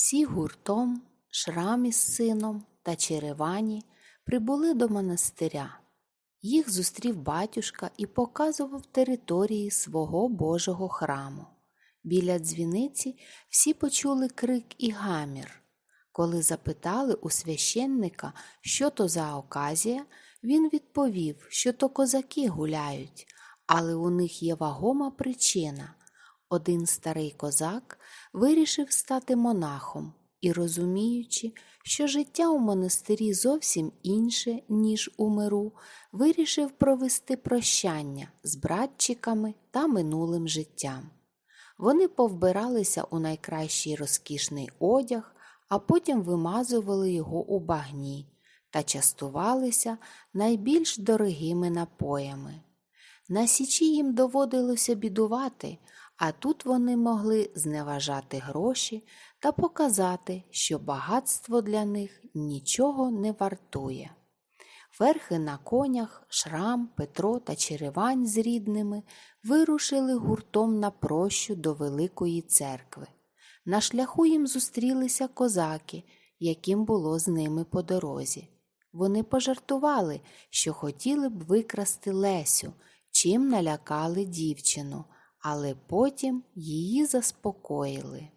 Всі гуртом, Шрам із сином та Черевані прибули до монастиря. Їх зустрів батюшка і показував території свого Божого храму. Біля дзвіниці всі почули крик і гамір. Коли запитали у священника, що то за оказія, він відповів, що то козаки гуляють, але у них є вагома причина. Один старий козак вирішив стати монахом і, розуміючи, що життя у монастирі зовсім інше, ніж у миру, вирішив провести прощання з братчиками та минулим життям. Вони повбиралися у найкращий розкішний одяг, а потім вимазували його у багні та частувалися найбільш дорогими напоями. На січі їм доводилося бідувати, а тут вони могли зневажати гроші та показати, що багатство для них нічого не вартує. Верхи на конях, Шрам, Петро та Черевань з рідними вирушили гуртом на прощу до Великої церкви. На шляху їм зустрілися козаки, яким було з ними по дорозі. Вони пожартували, що хотіли б викрасти Лесю, чим налякали дівчину, але потім її заспокоїли.